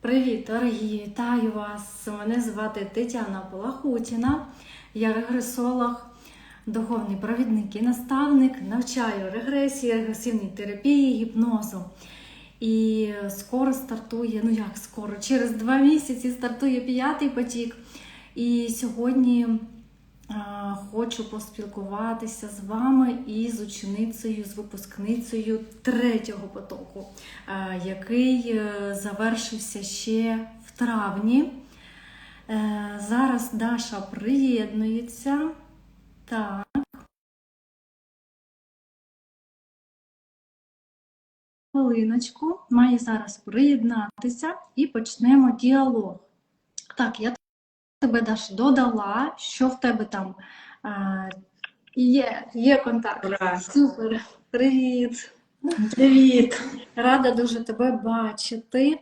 Привіт, дорогі! Вітаю вас! Мене звати Тетяна Полахутіна. Я регресолог, духовний провідник і наставник, навчаю регресії, регресивній терапії, гіпнозу. І скоро стартує, ну як скоро, через два місяці стартує п'ятий потік. І сьогодні хочу поспілкуватися з вами і з ученицею, з випускницею третього потоку, який е, завершився ще в травні. Е, Зараз Даша приєднується. Так. Хвилиночку, має зараз приєднатися і почнемо діалог. Так, я тебе Даш додала, що в тебе там а, є, є контакт. Ура! Супер, привіт! Привіт! Рада дуже тебе бачити.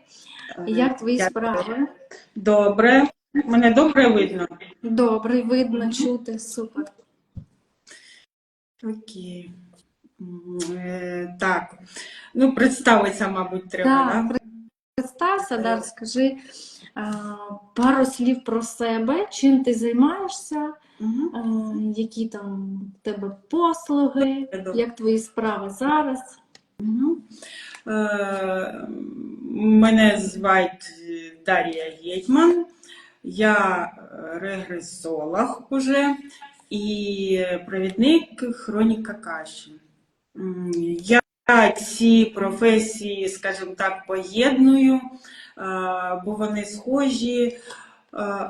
Як твої Дякую. справи? Добре. Мене добре видно. Добре, видно, чути, супер. Окей. Е, Так. Ну, представитися, мабуть, треба, Так, да? представся, да, скажи а, пару слів про себе, чим ти займаєшся, а, які там в тебе послуги, як твої справи зараз. Е, Мене звать Дар'я Гетьман. Я е, регресолог уже і провідник хроніка каші. М, Я ці професії, скажімо так, поєдную, е, бо вони схожі. Е,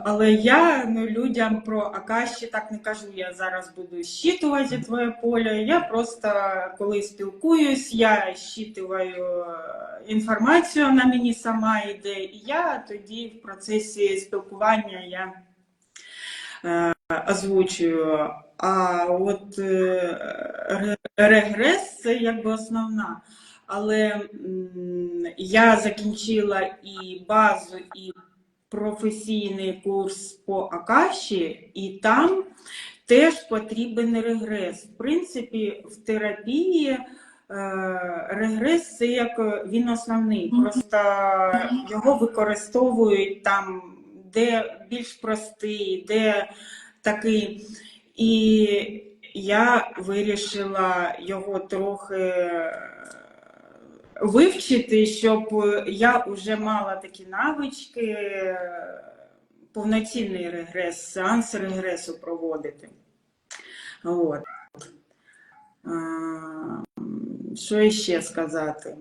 Але я ну, людям про Акаші так не кажу, я зараз буду щитувати твоє поле. Я просто коли спілкуюсь, я щитую е, інформацію, вона мені сама йде, і я тоді в процесі спілкування я озвучую. А от е, регрес це якби основна. Але я закінчила і базу, і професійний курс по Акаші, і там теж потрібен регрес. В принципі, в терапії е, регрес це як він основний. Просто його використовують там, де більш простий, де такий. І я вирішила його трохи вивчити, щоб я вже мала такі навички, повноцінний регрес, сеанс регресу проводити. От. Що ще сказати?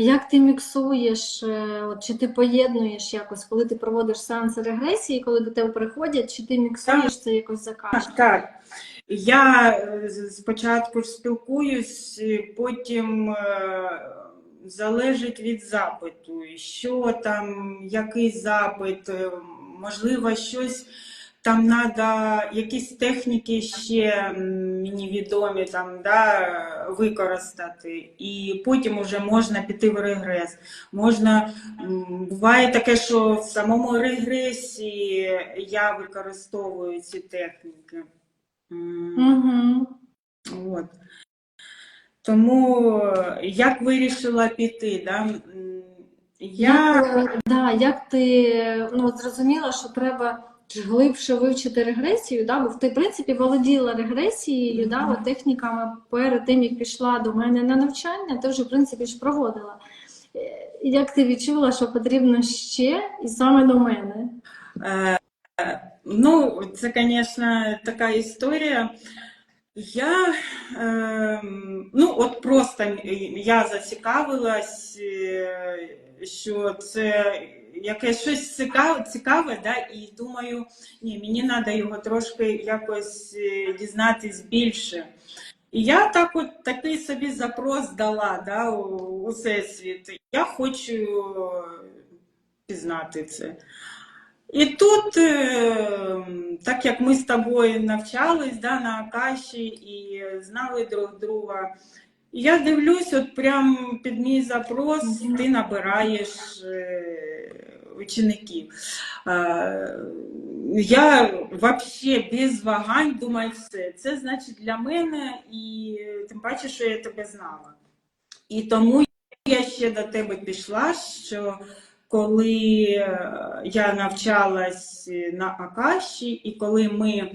Як ти міксуєш, е, от, чи ти поєднуєш якось, коли ти проводиш сеанси регресії, коли до тебе приходять, чи ти міксуєш це якось за Так, так. Я е, спочатку спілкуюсь, потім е, залежить від запиту, що там, який запит, можливо, щось там треба, якісь техніки ще мені відомі там, да, використати, і потім вже можна піти в регрес. Можна, буває таке, що в самому регресі я використовую ці техніки. Угу. От. Тому як вирішила піти, да? я Як, да, як ти ну, зрозуміла, що треба глибше вивчити регресію, да? бо ти, в принципі, володіла регресією, да, Мгм. от техніками перед тим, як пішла до мене на навчання, ти вже, в принципі, ж проводила. Е, Як ти відчула, що потрібно ще, і саме до мене? Е, Ну, це, звісно, така історія. Я, е, ну, от просто я зацікавилась, е, що це якесь щось цікаве, цікаве да, і думаю, ні, мені треба його трошки якось е, дізнатись більше. І я так от такий собі запрос дала да, у, у всесвіт. Я хочу пізнати це. І тут, е, так як ми з тобою навчались да, на Акаші і знали друг друга, я дивлюсь, от прям під мій запрос ти набираєш е, учеників. Е, Я взагалі без вагань думаю, все, це значить для мене, і тим паче, що я тебе знала. І тому я ще до тебе пішла, що коли е, я навчалась на Акаші, і коли ми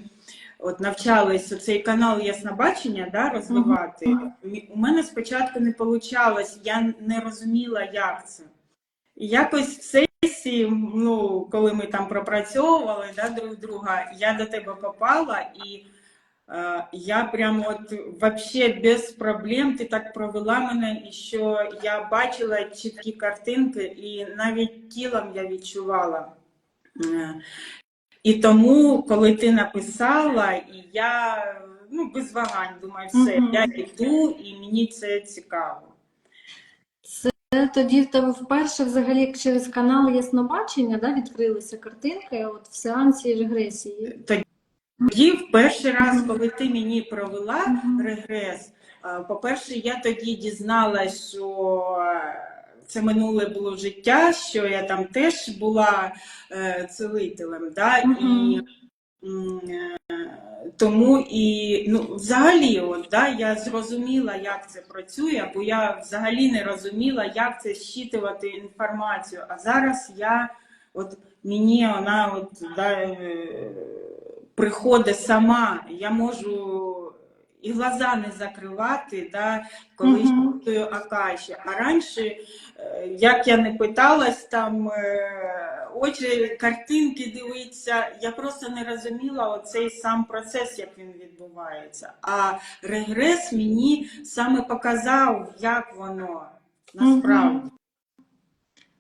от навчались цей канал Яснобачення да, розвивати, у мене спочатку не вийшло, я не розуміла, як це. І якось в сесії, ну, коли ми там пропрацьовували да, друг друга, я до тебе попала і е, я прям от вообще без проблем ти так провела мене, і що я бачила чіткі картинки, і навіть тілом я відчувала. Е, І тому, коли ти написала, і я ну, без вагань думаю, все, Мгм. я йду, і мені це цікаво. Це тоді в тебе вперше взагалі через канал Яснобачення да, відкрилися картинки от в сеансі регресії. Тоді, в перший раз, коли ти мені провела регрес, по-перше, я тоді дізналась, що е, це минуле було життя, що я там теж була е, целителем. Да? І, Мгм. м, е, тому і ну, взагалі, от, да, я зрозуміла, як це працює, бо я взагалі не розуміла, як це щитувати інформацію. А зараз я от мені вона от да, е, приходить сама, я можу і глаза не закривати, да, коли Мгм. читаю Акаші. А раніше, е, як я не питалась там е, очі, картинки дивитися, я просто не розуміла оцей сам процес, як він відбувається. А регрес мені саме показав, як воно насправді.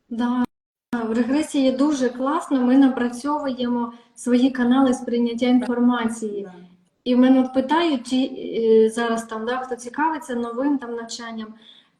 Да. В регресії дуже класно. Ми напрацьовуємо свої канали сприйняття інформації. І в мене от питають, чи е, зараз там, да, хто цікавиться новим там навчанням,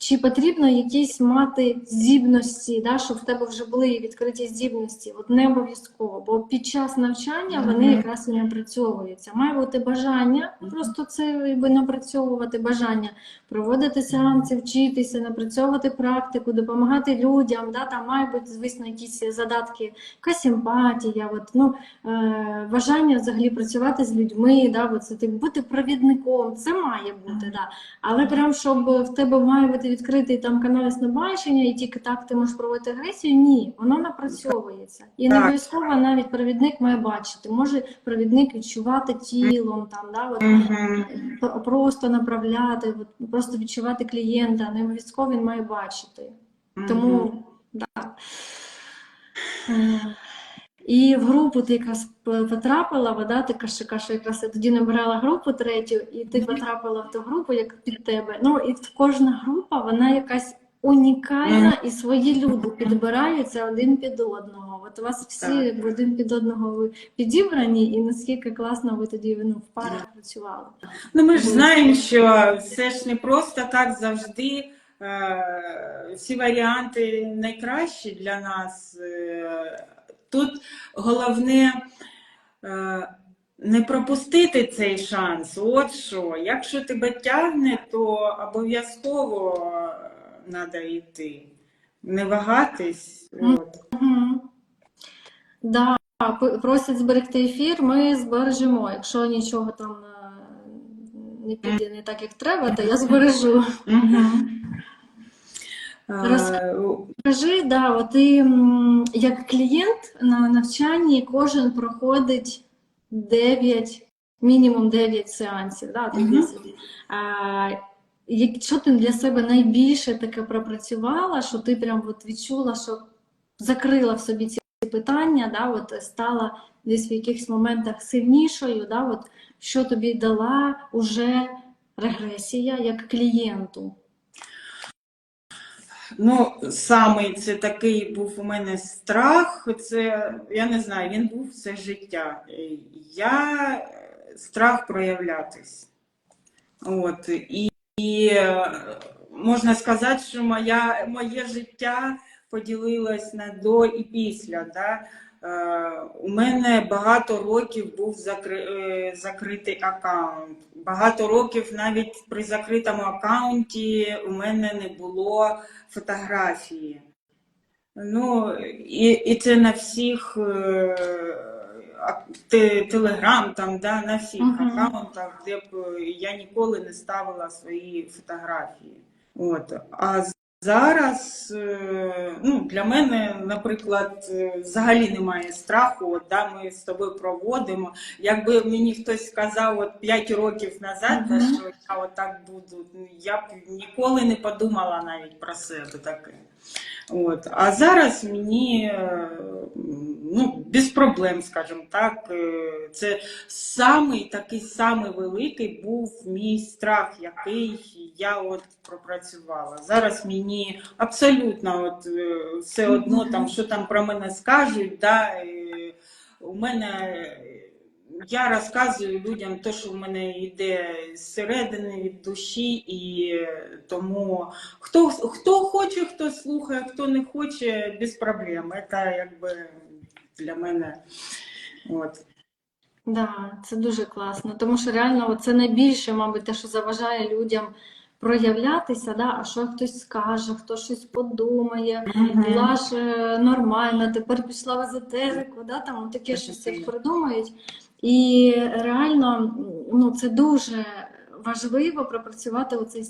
чи потрібно якісь мати здібності, да, щоб в тебе вже були відкриті здібності. От не обов'язково, бо під час навчання вони якраз і напрацьовуються. Має бути бажання, просто це якби напрацьовувати бажання, проводити сеанси, вчитися, напрацьовувати практику, допомагати людям. Да, там має бути, звісно, якісь задатки, якась емпатія, от, ну, е, бажання взагалі працювати з людьми, да, от, це, бути провідником, це має бути. Да. Але прям, щоб в тебе має бути відкритий там канал яснобачення, і тільки так ти можеш проводити агресію, ні, воно напрацьовується. І не обов'язково навіть провідник має бачити. Може провідник відчувати тілом, там, да, от, про- просто направляти, от, просто відчувати клієнта, не обов'язково він має бачити. Тому, да. Е, І в групу ти якраз потрапила, вода, ти каже, каже, якраз я тоді набирала групу третю, і ти потрапила в ту групу, як під тебе. Ну, і кожна група, вона якась унікальна, і свої люди підбираються один під одного. От у вас всі Так. один під одного ви підібрані, і наскільки класно ви тоді ну, в парах працювали. Ну, ми ж знаємо, що це ж не просто так завжди. е, Всі варіанти найкращі для нас. Тут головне е, не пропустити цей шанс. От що. Якщо тебе тягне, то обов'язково треба йти. Не вагатись. От. Да, просять зберегти ефір, ми збережемо. Якщо нічого там е, не піде не так, як треба, то я збережу. Мгм. Роз- Е, да, от ти як клієнт на навчанні кожен проходить 9, мінімум 9 сеансів, да, там Мгм. 10. А, як- що ти для себе найбільше таке пропрацювала, що ти прям от відчула, що закрила в собі ці питання, да, от стала десь в якихось моментах сильнішою, да, от, що тобі дала уже регресія як клієнту? Ну, саме це такий був у мене страх. Це я не знаю, він був все життя. Я е, страх проявлятись. От і, і е, можна сказати, що моя, моє життя поділилось на до і після. Да? Е, У мене багато років був закри... е, закритий аккаунт. Багато років навіть при закритому аккаунті у мене не було фотографії. Ну, і, і це на всіх е, телеграм, там, да, на всіх Мгм. аккаунтах, де б я ніколи не ставила свої фотографії. От. А зараз е, ну, для мене, наприклад, е, взагалі немає страху. От, да, ми з тобою проводимо. Якби мені хтось сказав от 5 років назад, да, що я отак буду, я б ніколи не подумала навіть про себе таке. От. А зараз мені ну, без проблем, скажімо так. е, Це самий такий самий великий був мій страх, який я от пропрацювала. Зараз мені абсолютно от, е, все одно, там, що там про мене скажуть. Да, у мене я розказую людям те, що в мене йде зсередини від душі, і тому хто, хто хоче, хто слухає, хто не хоче, без проблем. Це якби для мене. От. Да, це дуже класно, тому що реально це найбільше, мабуть, те, що заважає людям проявлятися, да? а що хтось скаже, хто щось подумає, була ж е, нормальна, тепер пішла в езотерику, да? там таке щось придумають. І реально ну, це дуже важливо пропрацювати оцей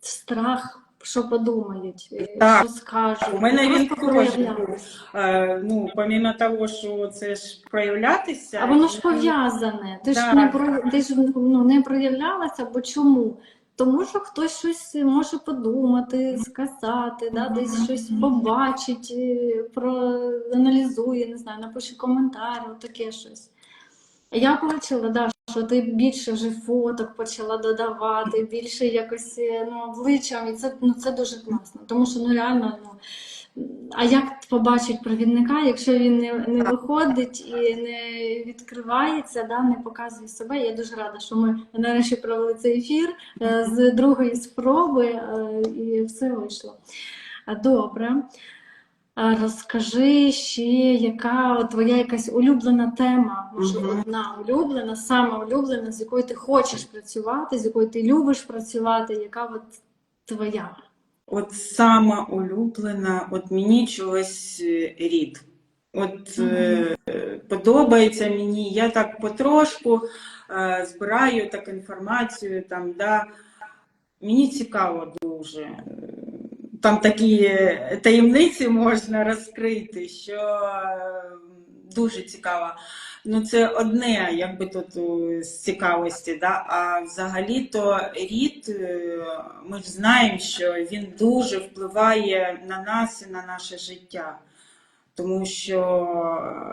страх, що подумають, е, Так. що скажуть. У мене він проявлятися. був. Е, ну, помимо того, що це ж проявлятися. А воно ж пов'язане. Ти ж не про ти ж ну, не проявлялася, бо чому? Тому що хтось щось може подумати, сказати, да, десь щось побачить, е, проаналізує, не знаю, напише коментар, таке щось. Я побачила, да, що ти більше вже фоток почала додавати, більше якось е, ну, обличчям, і це, ну, це дуже класно. Тому що ну реально, ну, а як побачить провідника, якщо він не, не виходить і не відкривається, да, не показує себе. Я дуже рада, що ми нарешті провели цей ефір е, з другої спроби, е, і все вийшло. Добре. Розкажи ще, яка твоя якась улюблена тема, Мгм. одна улюблена, сама улюблена, з якою ти хочеш працювати, з якою ти любиш працювати, яка от твоя? От сама улюблена, от мені чогось е, рід. От е, подобається мені, я так потрошку е, збираю так інформацію, там, да. Мені цікаво дуже. Е, Там такі таємниці можна розкрити, що е, дуже цікаво. Ну, це одне, якби тут з цікавості, да? а взагалі-то рід, е, ми ж знаємо, що він дуже впливає на нас і на наше життя. Тому що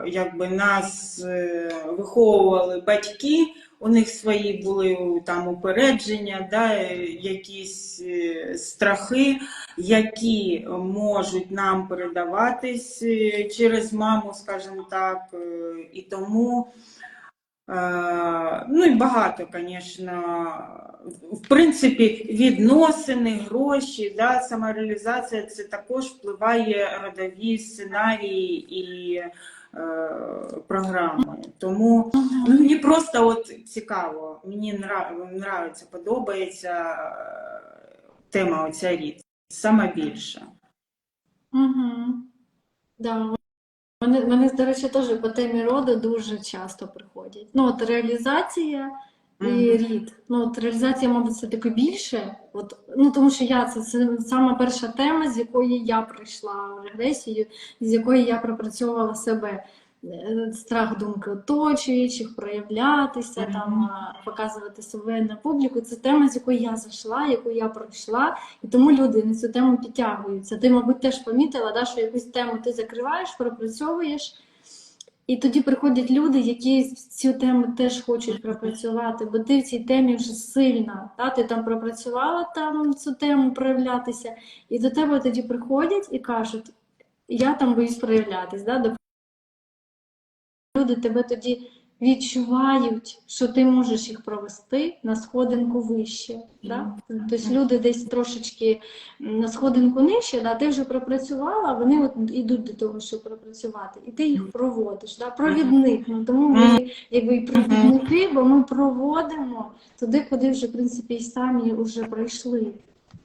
е, якби нас е, виховували батьки, у них свої були там упередження, да, е, якісь е, страхи, які можуть нам передаватись е, через маму, скажімо так, е, і тому. е, Ну і багато, звісно, в принципі, відносини, гроші, да, самореалізація це також впливає родові сценарії і е, програми. Тому ну, мені просто от цікаво, мені нрав- нравиться, подобається е, тема оця рід. Саме більше. Угу. Да. Вони, вони, до речі, теж по темі роду дуже часто приходять. Ну, от реалізація і рід. Ну, от реалізація, мабуть, це таки більше. От, ну, тому що я це, це сама перша тема, з якої я прийшла регресію, з якої я пропрацьовувала себе. Е, Страх думки оточуючих, проявлятися, Мгм. там, показувати себе на публіку. Це тема, з якої я зайшла, яку я пройшла, і тому люди на цю тему підтягуються. Ти, мабуть, теж помітила, да, що якусь тему ти закриваєш, пропрацьовуєш, і тоді приходять люди, які цю тему теж хочуть пропрацювати, бо ти в цій темі вже сильна. Та? Ти там пропрацювала там цю тему проявлятися, і до тебе тоді приходять і кажуть, я там боюсь проявлятись. Да? Люди тебе тоді відчувають, що ти можеш їх провести на сходинку вище. Да? Тобто люди десь трошечки на сходинку нижче, да, ти вже пропрацювала, вони от йдуть до того, щоб пропрацювати, і ти їх проводиш. Да? Провідник. Ну, тому ми якби і провідники, бо ми проводимо туди, куди вже в принципі і самі вже пройшли.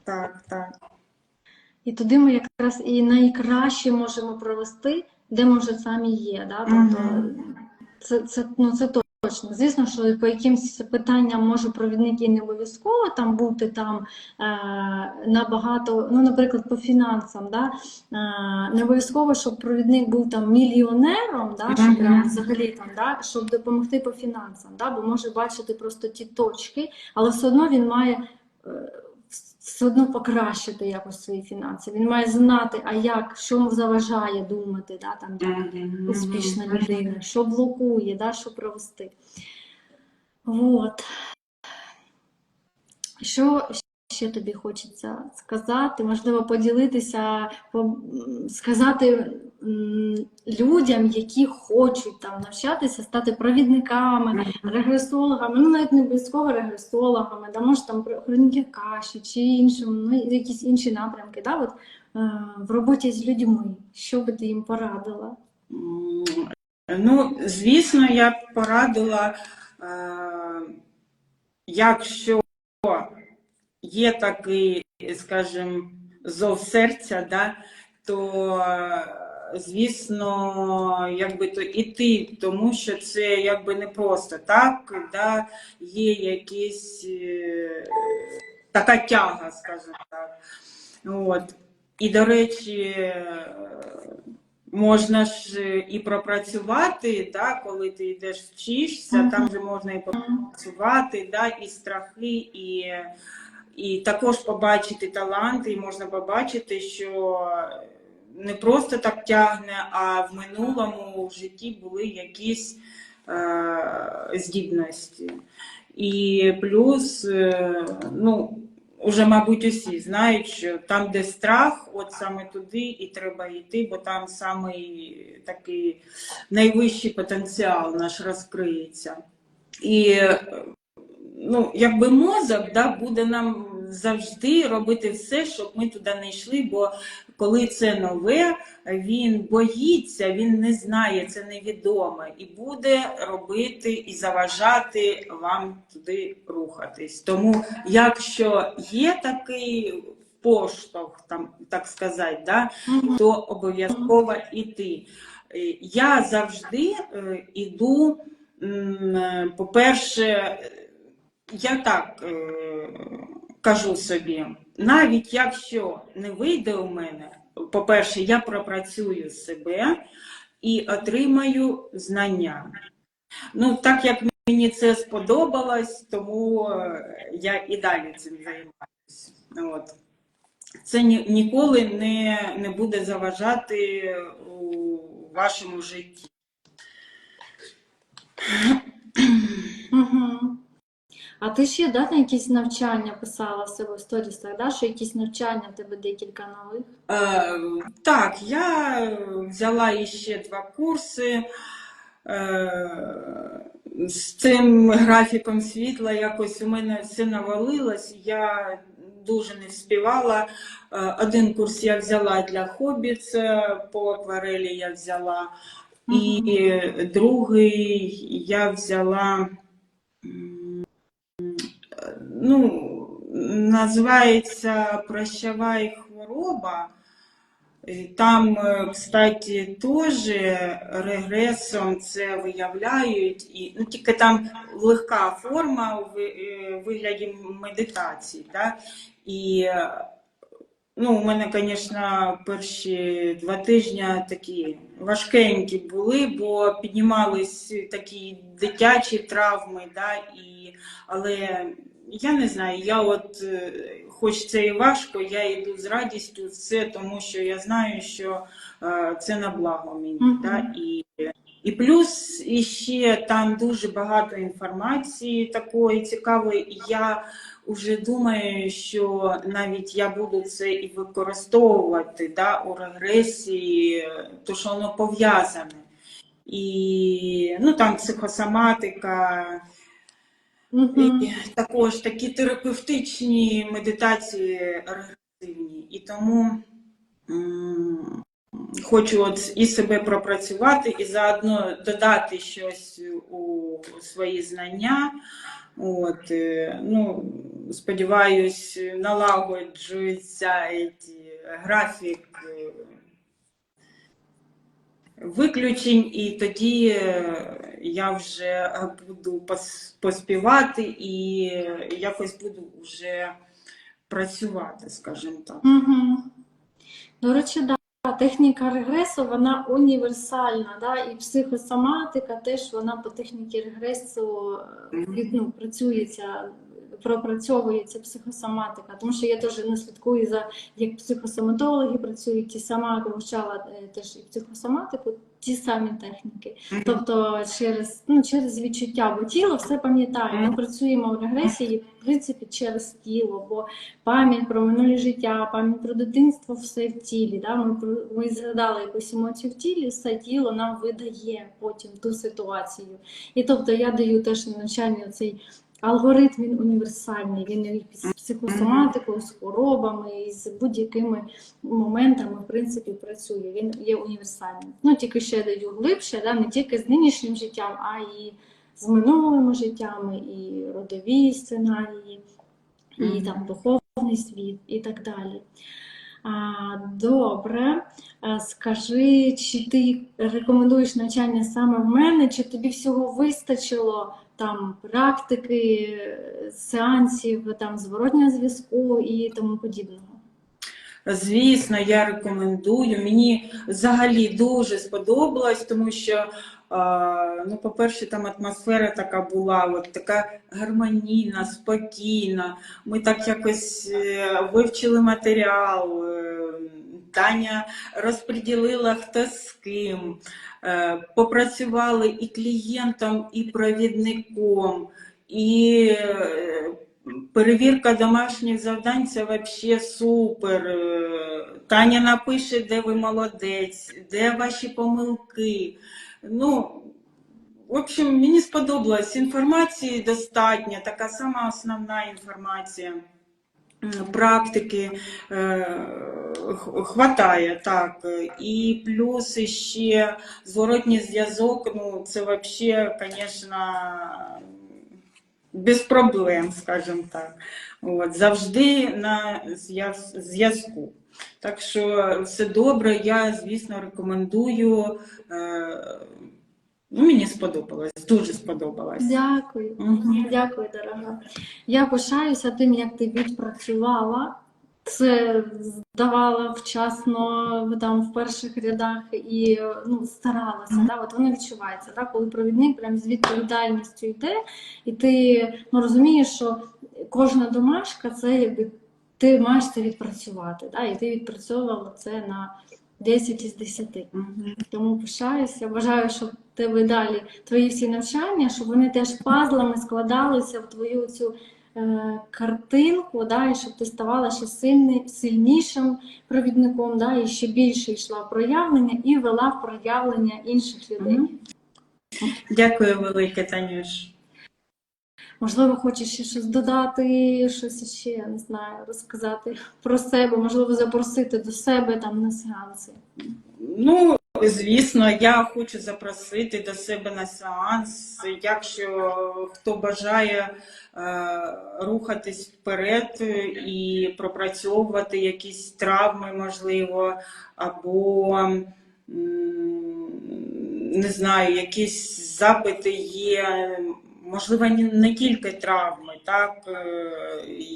Так, так. І туди ми якраз і найкраще можемо провести, де ми вже самі є. Да? Тобто. Це, це, ну, це точно. Звісно, що по якимсь питанням може провідник і не обов'язково там бути там е, набагато, ну, наприклад, по фінансам, да? е, не обов'язково, щоб провідник був там мільйонером, да? щоб прям взагалі там, да? щоб допомогти по фінансам, да? бо може бачити просто ті точки, але все одно він має. Все одно покращити якось свої фінанси. Він має знати, а як, що йому заважає думати, да, там, Мгм. успішна людина, що блокує, да, що провести. Вот. Що ще тобі хочеться сказати? Можливо, поділитися, сказати людям, які хочуть там навчатися, стати провідниками, регресологами, ну навіть не обов'язково регресологами, да, може там хроніки каші чи іншим, ну, якісь інші напрямки. Да, от, е, в роботі з людьми. Що би ти їм порадила? Ну, звісно, я б порадила, е, якщо є такий, скажімо, зов серця, да, то, е, звісно, якби то іти, тому що це якби не просто так, да, є якісь е, така тяга, скажімо так. От. І, до речі, е, можна ж і пропрацювати, да, коли ти йдеш вчишся, там же можна і пропрацювати, да, і страхи, і, і також побачити таланти, і можна побачити, що не просто так тягне, а в минулому в житті були якісь е, здібності. І плюс, е, ну, Уже, мабуть, усі знають, що там, де страх, от саме туди і треба йти, бо там самий такий найвищий потенціал наш розкриється. І е, ну, якби мозок да, буде нам завжди робити все, щоб ми туди не йшли, бо коли це нове, він боїться, він не знає, це невідоме, і буде робити і заважати вам туди рухатись. Тому, якщо є такий поштовх, там, так сказати, да, то обов'язково йти. Е, Я завжди е, іду, е, по-перше, е, я так е, кажу собі, навіть якщо не вийде у мене, по-перше, я пропрацюю себе і отримаю знання. Ну, так як мені це сподобалось, тому е, я і далі цим займаюся. От. Це ні, ніколи не, не буде заважати у вашому житті. А ти ще да, на якісь навчання писала в себе в сторісах, да? що якісь навчання в тебе декілька нових? Е, так, я взяла іще два курси. Е, з цим графіком світла якось у мене все навалилось, я дуже не вспівала. Е, один курс я взяла для хобі, це по акварелі я взяла. І другий я взяла, ну, називається Прощавай хвороба. Там, е, кстати, теж регресом це виявляють, і, ну, тільки там легка форма у е, вигляді медитації. Да? І ну, у мене, звісно, перші два тижні такі важкенькі були, бо піднімались такі дитячі травми, да? і, але я не знаю, я от, е, хоч це і важко, я йду з радістю це, тому що я знаю, що е, це на благо мені. Мгм. Да? І, і плюс іще там дуже багато інформації такої цікавої, і я вже думаю, що навіть я буду це і використовувати да, у регресії, то що воно пов'язане. І ну, там психосоматика, Мгм. і також такі терапевтичні медитації регресивні. І тому хочу от і себе пропрацювати, і заодно додати щось у свої знання. От, е, ну, сподіваюсь, налагоджується графік виключень, і тоді е, я вже буду поспівати і якось буду вже працювати, скажімо так. Угу. До речі, да, техніка регресу вона універсальна, да, і психосоматика теж вона по техніці регресу е, ну, працюється, пропрацьовується психосоматика. Тому що я теж не слідкую за як психосоматологи працюють, і сама вивчала е, теж і психосоматику, ті самі техніки. Тобто через, ну, через відчуття, бо тіло все пам'ятає. Ми працюємо в регресії, в принципі, через тіло, бо пам'ять про минулі життя, пам'ять про дитинство, все в тілі. Да? Ми, ми згадали якусь емоцію в тілі, все тіло нам видає потім ту ситуацію. І тобто я даю теж навчання цей алгоритм, він універсальний, він з психосоматикою, з хворобами, і з будь-якими моментами, в принципі, працює. Він є універсальним. Ну, тільки ще даю глибше, да? не тільки з нинішнім життям, а і з минулими життями, і родові сценарії, і там духовний світ, і так далі. А, добре, А, скажи, чи ти рекомендуєш навчання саме в мене, чи тобі всього вистачило там практики, е, сеансів, там зворотнього зв'язку і тому подібного? Звісно, я рекомендую. Мені взагалі дуже сподобалось, тому що, ну, по-перше, там атмосфера така була, от така гармонійна, спокійна. Ми так якось е, вивчили матеріал. е, Таня розподілила хто з ким. Е, Попрацювали і клієнтом, і провідником, і е, Перевірка домашніх завдань це взагалі супер. Е, Таня напише, де ви молодець, де ваші помилки. Ну, в общем, мені сподобалось. Інформації достатньо, така сама основна інформація. Практики е, хватає, так. І плюс ще зворотній зв'язок, ну, це взагалі, звісно, без проблем, скажімо так. От, завжди на зв'язку. Так що все добре, я, звісно, рекомендую. Ну, мені сподобалось, дуже сподобалось. Дякую. Мгм. Дякую, дорога. Я пишаюся тим, як ти відпрацювала. Це здавала вчасно там в перших рядах і ну, старалася. Да? От воно відчувається, да? коли провідник прям з відповідальністю йде, і ти ну, розумієш, що кожна домашка це якби ти маєш це відпрацювати. Да? І ти відпрацьовувала це на 10 із 10. Мгм. Тому пишаюся. Бажаю, щоб тебе далі твої всі навчання, щоб вони теж пазлами складалися в твою цю е, картинку, да, і щоб ти ставала ще сильний, сильнішим провідником, да, і ще більше йшла в проявлення і вела в проявлення інших людей. Дякую велике, Танюш. Можливо, хочеш ще щось додати, щось ще не знаю, розказати про себе, можливо, запросити до себе там на сеанси. Ну, звісно, я хочу запросити до себе на сеанс. Якщо хто бажає е, рухатись вперед і пропрацьовувати якісь травми, можливо, або не знаю, якісь запити є. Можливо, не- тільки травми, так, е,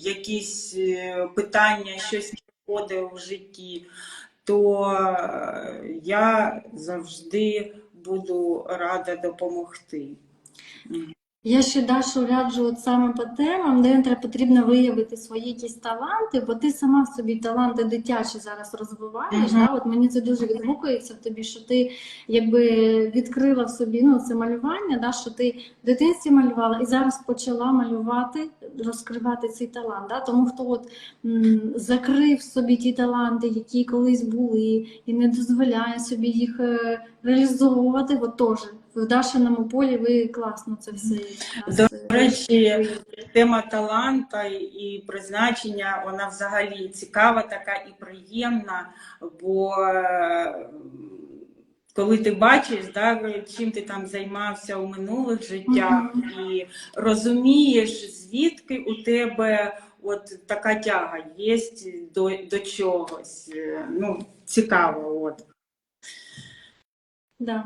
якісь е, питання, щось входить в житті то е, я завжди буду рада допомогти. Я ще Дашу раджу от саме по темам, де потрібно виявити свої якісь таланти, бо ти сама в собі таланти дитячі зараз розвиваєш. Мгм. Да? От мені це дуже відгукується в тобі, що ти якби відкрила в собі ну, це малювання, да? що ти в дитинстві малювала і зараз почала малювати, розкривати цей талант. Да? Тому хто от м, закрив собі ті таланти, які колись були, і не дозволяє собі їх е, реалізовувати, от теж. В Дашиному полі ви класно це все До е, речі. Тема таланта і призначення, вона взагалі цікава, така і приємна, бо е, коли ти бачиш, да, чим ти там займався у минулих життях, і розумієш, звідки у тебе от така тяга є до, до чогось. Е, Ну, цікаво. От. Да.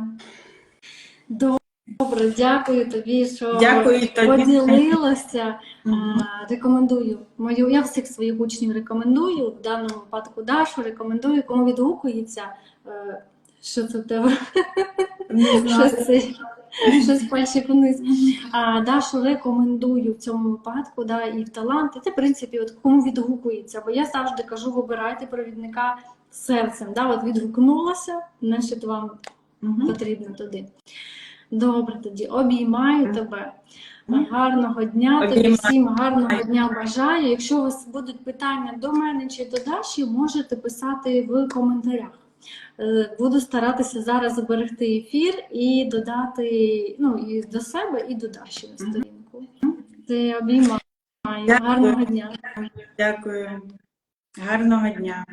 Добре, дякую тобі, що Дякую тобі. поділилася. Рекомендую мою, я всіх своїх учнів рекомендую, в даному випадку Дашу рекомендую, кому відгукується. Е, Що це в тебе? Не знаю. Щось це щось пальчик вниз. А Дашу рекомендую в цьому випадку, да, і в таланти. Це, в принципі, от кому відгукується. Бо я завжди кажу, вибирайте провідника серцем. Да, от відгукнулося, значить вам Мгм. потрібно туди. Добре, тоді обіймаю тебе. Гарного дня, тобі всім гарного дня бажаю. Якщо у вас будуть питання до мене чи до Даші, можете писати в коментарях. Е, Буду старатися зараз зберегти ефір і додати ну, і до себе, і до Даші на сторінку. Це обіймаю. Дякую. Гарного дня. Дякую. Гарного дня.